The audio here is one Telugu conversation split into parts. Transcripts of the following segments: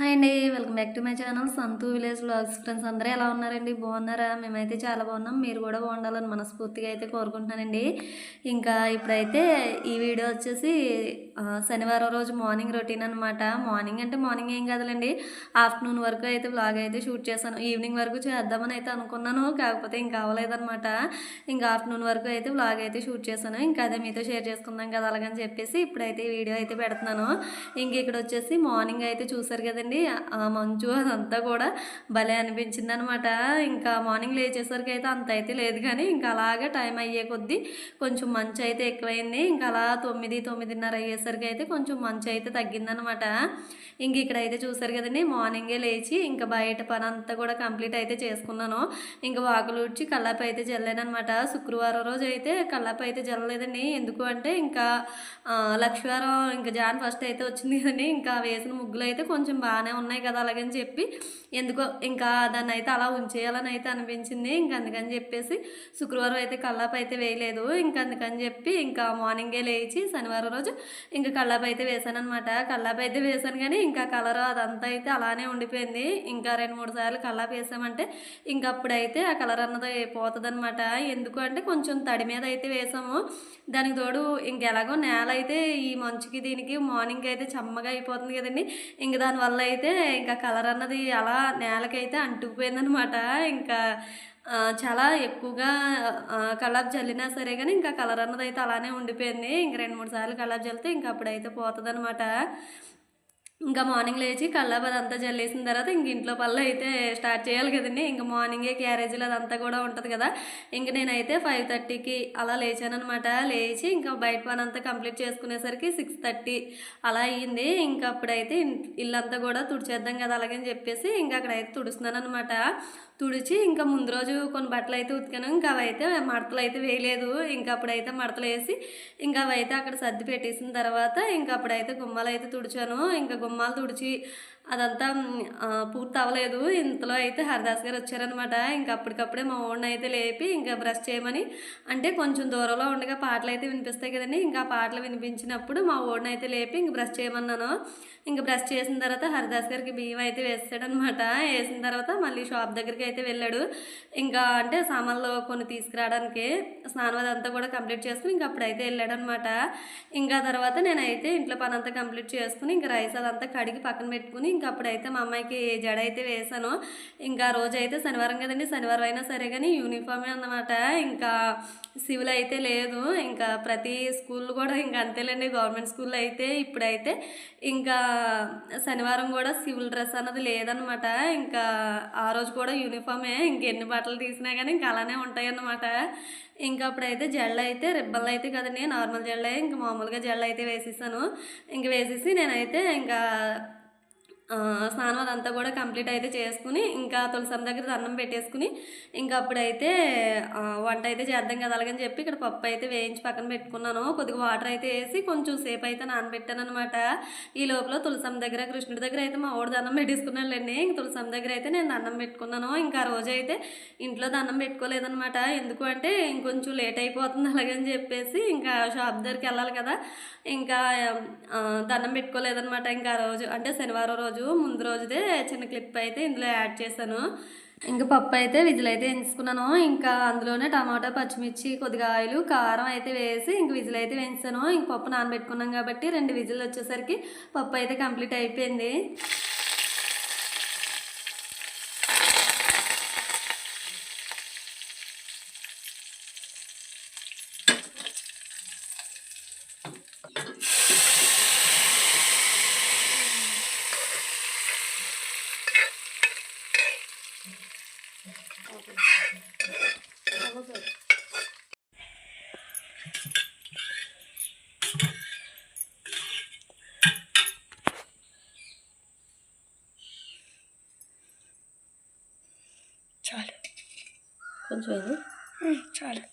హాయ్ అండి welcome back to my channel. Santhu village blogs friends అందరూ ఎలా ఉన్నారండి? బాగున్నారా? మేమైతే చాలా బాగున్నాం. మీరు కూడా బాగుండాలని మనస్ఫూర్తిగా అయితే కోరుకుంటున్నానండి. ఇంకా ఇప్పుడైతే ఈ వీడియో వచ్చేసి శనివారం రోజు మార్నింగ్ రొటీన్ అనమాట మార్నింగ్ అంటే మార్నింగ్ ఏం కాదులేండి. ఆఫ్టర్నూన్ వరకు అయితే వ్లాగ్ అయితే షూట్ చేశాను. ఈవినింగ్ వరకు చేద్దామని అయితే అనుకున్నాను. కాకపోతే ఇంకా అవ్వలేదన్నమాట. ఇంకా ఆఫ్టర్నూన్ వరకు అయితే వ్లాగ్ అయితే షూట్ చేశాను. ఇంకా అదే మీతో షేర్ చేసుకుందాం కదా అలాగని చెప్పేసి ఇప్పుడైతే వీడియో అయితే పెడుతున్నాను. ఇంక ఇక్కడ వచ్చేసి మార్నింగ్ అయితే చూసారు కదండి. ఆ మంచు అదంతా కూడా భలే అనిపించింది అనమాట ఇంకా మార్నింగ్ లేచేసరికి అయితే అంత అయితే లేదు కానీ ఇంకా అలాగే టైం అయ్యే కొద్దీ కొంచెం మంచు అయితే ఎక్కువైంది. ఇంకా అలా తొమ్మిది తొమ్మిదిన్నర అయ్యేసరికి అయితే కొంచెం మంచు అయితే తగ్గిందనమాట ఇంక ఇక్కడైతే చూసారు కదండి మార్నింగే లేచి ఇంకా బయట పని అంతా కూడా కంప్లీట్ అయితే చేసుకున్నాను. ఇంకా వాకులు ఉడ్చి కల్లాపి అయితే జల్లేనమాట శుక్రవారం రోజు అయితే కల్లాపి అయితే జల్లలేదండి. ఎందుకు అంటే ఇంకా లక్ష్మీవారం ఇంకా జాన్ ఫస్ట్ అయితే వచ్చింది కదండి. ఇంకా వేసిన ముగ్గులు అయితే కొంచెం బాగానే ఉన్నాయి కదా అలాగని చెప్పి ఎందుకో ఇంకా దాన్ని అయితే అలా ఉంచేయాలని అయితే అనిపించింది. ఇంకా అందుకని చెప్పేసి శుక్రవారం అయితే కల్లాపి అయితే వేయలేదు. ఇంకా అందుకని చెప్పి ఇంకా మార్నింగే లేచి శనివారం రోజు ఇంకా కల్లాపి అయితే వేసాను అనమాట కల్లాపి అయితే వేసాను కానీ ఇంకా కలర్ అదంతా అయితే అలానే ఉండిపోయింది. ఇంకా రెండు మూడు సార్లు కళ్ళాపు వేసామంటే ఇంకా అప్పుడైతే ఆ కలర్ అన్నది అయిపోతుంది అనమాట ఎందుకు అంటే కొంచెం తడి మీద అయితే వేసాము. దానికి తోడు ఇంకెలాగో నేల అయితే ఈ మంచుకి దీనికి మార్నింగ్ అయితే చెమ్మగా అయిపోతుంది కదండి. ఇంక దానివల్ల అయితే ఇంకా కలర్ అన్నది అలా నేలకైతే అంటుకుపోయిందనమాట ఇంకా చాలా ఎక్కువగా కలాబ్ జల్లినా సరే కానీ ఇంకా కలర్ అన్నది అయితే అలానే ఉండిపోయింది. ఇంక రెండు మూడు సార్లు కలాబ్ జల్లితే ఇంకా అప్పుడైతే పోతుంది అనమాట ఇంకా మార్నింగ్ లేచి కల్లాబ్ అంతా చల్లేసిన తర్వాత ఇంక ఇంట్లో పనులు అయితే స్టార్ట్ చేయాలి కదండి. ఇంకా మార్నింగే క్యారేజీలు అదంతా కూడా ఉంటుంది కదా. ఇంక నేనైతే ఫైవ్ థర్టీకి అలా లేచానమాట లేచి ఇంకా బయట పని అంతా కంప్లీట్ చేసుకునేసరికి సిక్స్ థర్టీ అలా అయ్యింది. ఇంకా అప్పుడైతే ఇల్లంతా కూడా తుడిచేద్దాం కదా అలాగని చెప్పేసి ఇంకా అక్కడైతే తుడుస్తున్నాను అనమాట తుడిచి ఇంకా ముందు రోజు కొన్ని బట్టలు అయితే ఉతికాను. ఇంకా అవి అయితే మడతలు అయితే వేయలేదు. ఇంకా అప్పుడైతే మడతలు వేసి ఇంకా అవి అయితే అక్కడ సర్ది పెట్టేసిన తర్వాత ఇంకా అప్పుడైతే గుమ్మాలు అయితే తుడిచాను. ఇంకా గుమ్మాలు తుడిచి అదంతా పూర్తి అవ్వలేదు. ఇంతలో అయితే హరిదాస్ గారు వచ్చారనమాట ఇంకా అప్పటికప్పుడే మా ఓడిని అయితే లేపి ఇంకా బ్రష్ చేయమని అంటే కొంచెం దూరంలో ఉండగా పాటలు అయితే వినిపిస్తాయి కదండి. ఇంకా పాటలు వినిపించినప్పుడు మా ఓడిని అయితే లేపి ఇంక బ్రష్ చేయమన్నాను. ఇంకా బ్రష్ చేసిన తర్వాత హరిదాస్ గారికి బియ్యం అయితే వేస్తాడనమాట వేసిన తర్వాత మళ్ళీ షాప్ దగ్గరికి అయితే వెళ్ళాడు. ఇంకా అంటే సామాన్లు కొన్ని తీసుకురావడానికి స్నానం అదంతా కూడా కంప్లీట్ చేసుకుని ఇంకా అప్పుడైతే వెళ్ళాడనమాట ఇంకా తర్వాత నేనైతే ఇంట్లో పని అంతా కంప్లీట్ చేసుకుని ఇంకా రైస్ అదంతా కడిగి పక్కన పెట్టుకుని ఇంకా అప్పుడైతే మా అమ్మాయికి జడ అయితే వేసాను. ఇంకా రోజైతే రోజు అయితే శనివారం కదండి శనివారం అయినా సరే కానీ యూనిఫామే అన్నమాట. ఇంకా సివిల్ అయితే లేదు. ఇంకా ప్రతి స్కూల్ కూడా ఇంకా అంతేలేండి గవర్నమెంట్ స్కూల్లో అయితే ఇప్పుడైతే ఇంకా శనివారం కూడా సివిల్ డ్రెస్ అన్నది లేదనమాట ఇంకా ఆ రోజు కూడా యూనిఫామే ఇంకెన్ని బట్టలు తీసినా కానీ ఇంకా అలానే ఉంటాయి అన్నమాట ఇంకా అప్పుడైతే జెళ్ళ అయితే రిబ్బన్లు అయితే కదండి నార్మల్ జెళ్ళే ఇంకా మామూలుగా జెళ్ళ అయితే వేసేసాను ఇంక వేసేసి నేనైతే ఇంకా స్నానం అదంతా కూడా కంప్లీట్ అయితే చేసుకుని ఇంకా తులసం దగ్గర దండం పెట్టేసుకుని ఇంకా అప్పుడైతే వంట అయితే చేద్దాం కదా అలాగని చెప్పి ఇక్కడ పప్పు అయితే వేయించి పక్కన పెట్టుకున్నాను. కొద్దిగా వాటర్ అయితే వేసి కొంచెం సేపు అయితే నానబెట్టాను అనమాట ఈ లోపల తులసం దగ్గర కృష్ణుడి దగ్గర అయితే మా ఓడి దండం పెట్టేసుకున్నానులేండి ఇంక తులసం దగ్గర అయితే నేను దండం పెట్టుకున్నాను. ఇంకా రోజు అయితే ఇంట్లో దండం పెట్టుకోలేదనమాట ఎందుకు అంటే ఇంకొంచెం లేట్ అయిపోతుంది అలాగని చెప్పేసి ఇంకా షాప్ దగ్గరికి వెళ్ళాలి కదా. ఇంకా దండం పెట్టుకోలేదనమాట ఇంకా రోజు అంటే శనివారం రోజు ముందు రోజుదే చిన్న క్లిప్ అయితే ఇందులో యాడ్ చేశాను. ఇంకా పప్పు అయితే విజిల్ అయితే వేయించుకున్నాను ఇంకా అందులోనే టమాటా పచ్చిమిర్చి కొద్దిగా ఆయిల్ కారం అయితే వేసి ఇంక విజిల్ అయితే వేయించాను. ఇంక పప్పు నానబెట్టుకున్నాం కాబట్టి రెండు విజిల్ వచ్చేసరికి పప్పు అయితే కంప్లీట్ అయిపోయింది. Schade. Kannst du hin? Hm, schade.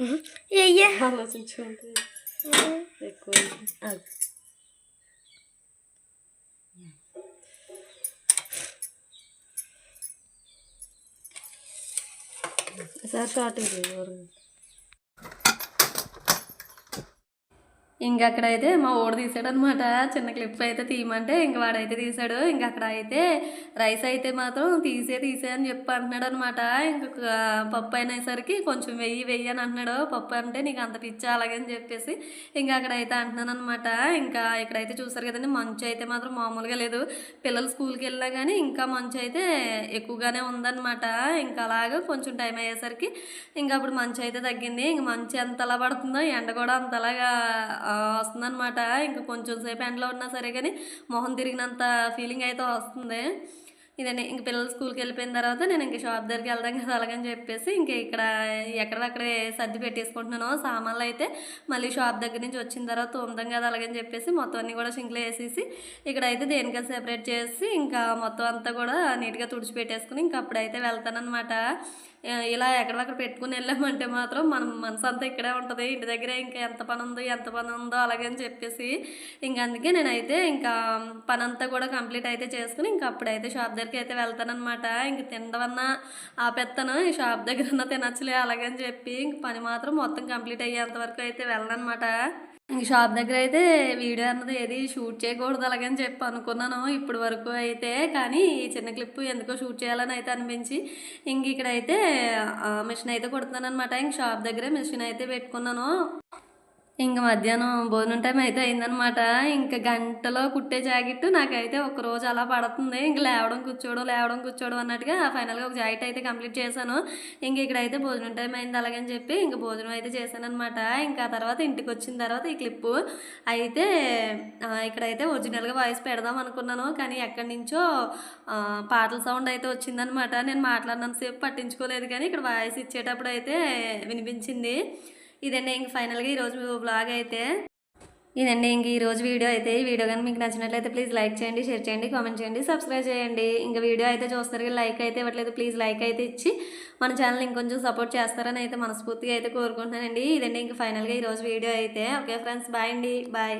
응? 예예. 하나 좀 채운데. 응. 됐고. 아. Sir short video ఇంకా అక్కడైతే మా ఓడి తీసాడు అనమాట చిన్న క్లిప్ అయితే తీయమంటే ఇంక వాడైతే తీసాడు. ఇంకా అక్కడ అయితే రైస్ అయితే మాత్రం తీసే తీసే అని చెప్పి అంటున్నాడు అనమాట ఇంకొక పప్పు అయినసరికి కొంచెం వెయ్యి వెయ్యి అని అంటున్నాడు. పప్పు అంటే నీకు అంత పిచ్చా అలాగని చెప్పేసి ఇంకా అక్కడైతే అంటున్నాను అనమాట ఇంకా ఇక్కడైతే చూసారు కదండి మంచు అయితే మాత్రం మామూలుగా లేదు. పిల్లలు స్కూల్కి వెళ్ళినా కానీ ఇంకా మంచు అయితే ఎక్కువగానే ఉందన్నమాట. ఇంకా అలాగా కొంచెం టైం అయ్యేసరికి ఇంకా అప్పుడు మంచు అయితే తగ్గింది. ఇంక మంచు ఎంతలా పడుతుందో ఎండ కూడా అంతలాగా వస్తుందన్నమాట. ఇంకా కొంచెం సేపు ఎండలో ఉన్నా సరే కానీ మొహం తిరిగినంత ఫీలింగ్ అయితే వస్తుంది. ఇదండి ఇంక పిల్లలు స్కూల్కి వెళ్ళిపోయిన తర్వాత నేను ఇంక షాప్ దగ్గరికి వెళ్దాం కదా అలాగని చెప్పేసి ఇంక ఇక్కడ ఎక్కడక్కడే సర్ది పెట్టేసుకుంటున్నాను సామాన్లు అయితే మళ్ళీ షాప్ దగ్గర నుంచి వచ్చిన తర్వాత తోముదాం కదా అలాగని చెప్పేసి మొత్తం అన్నీ కూడా సింక్లో వేసేసి ఇక్కడ అయితే దేనికైనా సెపరేట్ చేసి ఇంకా మొత్తం అంతా కూడా నీట్గా తుడిచిపెట్టేసుకుని ఇంకా అప్పుడైతే వెళ్తానమాట ఇలా ఎక్కడక్కడ పెట్టుకుని వెళ్ళామంటే మాత్రం మనం మనసు అంతా ఇక్కడే ఉంటుంది. ఇంటి దగ్గర ఇంకా ఎంత పని ఉందో ఎంత పని ఉందో అలాగని చెప్పేసి ఇంక అందుకే నేనైతే ఇంకా పని అంతా కూడా కంప్లీట్ అయితే చేసుకుని ఇంకా అప్పుడైతే షాప్ దగ్గరికి అయితే వెళ్తానమాట ఇంక తినడమన్నా ఆపెత్తాను. ఈ షాప్ దగ్గర ఉన్న తినచ్చులే అలాగని చెప్పి ఇంక పని మాత్రం మొత్తం కంప్లీట్ అయ్యేంత వరకు అయితే వెళ్ళనమాట షాప్ దగ్గర అయితే వీడియో అన్నది ఏది షూట్ చేయకూడదు అలాగని చెప్పి అనుకున్నాను ఇప్పటి వరకు అయితే. కానీ ఈ చిన్న క్లిప్ ఎందుకో షూట్ చేయాలని అయితే అనిపించి ఇంక ఇక్కడైతే మిషన్ అయితే కుడుతున్నాను అనమాట ఇంక షాప్ దగ్గరే మిషన్ అయితే పెట్టుకున్నాను. ఇంక మధ్యాహ్నం భోజనం టైం అయితే అయిందనమాట ఇంకా గంటలో కుట్టే జాకెట్ నాకైతే ఒక రోజు అలా పడుతుంది. ఇంక లేవడం కూర్చోవడం లేవడం కూర్చోవడం అన్నట్టుగా ఫైనల్గా ఒక జాకెట్ అయితే కంప్లీట్ చేశాను. ఇంక ఇక్కడైతే భోజనం టైం అయింది అలాగని చెప్పి ఇంక భోజనం అయితే చేశాను అనమాట ఇంకా తర్వాత ఇంటికి వచ్చిన తర్వాత ఈ క్లిప్పు అయితే ఇక్కడైతే ఒరిజినల్గా వాయిస్ పెడదాం అనుకున్నాను. కానీ ఎక్కడి నుంచో పాటల సౌండ్ అయితే వచ్చిందనమాట నేను మాట్లాడినంతసేపు పట్టించుకోలేదు కానీ ఇక్కడ వాయిస్ ఇచ్చేటప్పుడు అయితే వినిపించింది. ఇదండి ఇంక ఫైనల్గా ఈరోజు బ్లాగ్ అయితే. ఇదండి ఇంక ఈరోజు వీడియో అయితే. ఈ వీడియో కానీ మీకు నచ్చినట్లయితే ప్లీజ్ లైక్ చేయండి షేర్ చేయండి కామెంట్ చేయండి సబ్స్క్రైబ్ చేయండి. ఇంకా వీడియో అయితే చూస్తారు లైక్ అయితే ఇవ్వట్లేదు ప్లీజ్ లైక్ అయితే ఇచ్చి మన ఛానల్ ఇంకొంచెం సపోర్ట్ చేస్తారని అయితే మనస్ఫూర్తిగా అయితే కోరుకుంటున్నానండి. ఇదండి ఇంక ఫైనల్గా ఈరోజు వీడియో అయితే. ఓకే ఫ్రెండ్స్ బాయ్ అండి. బాయ్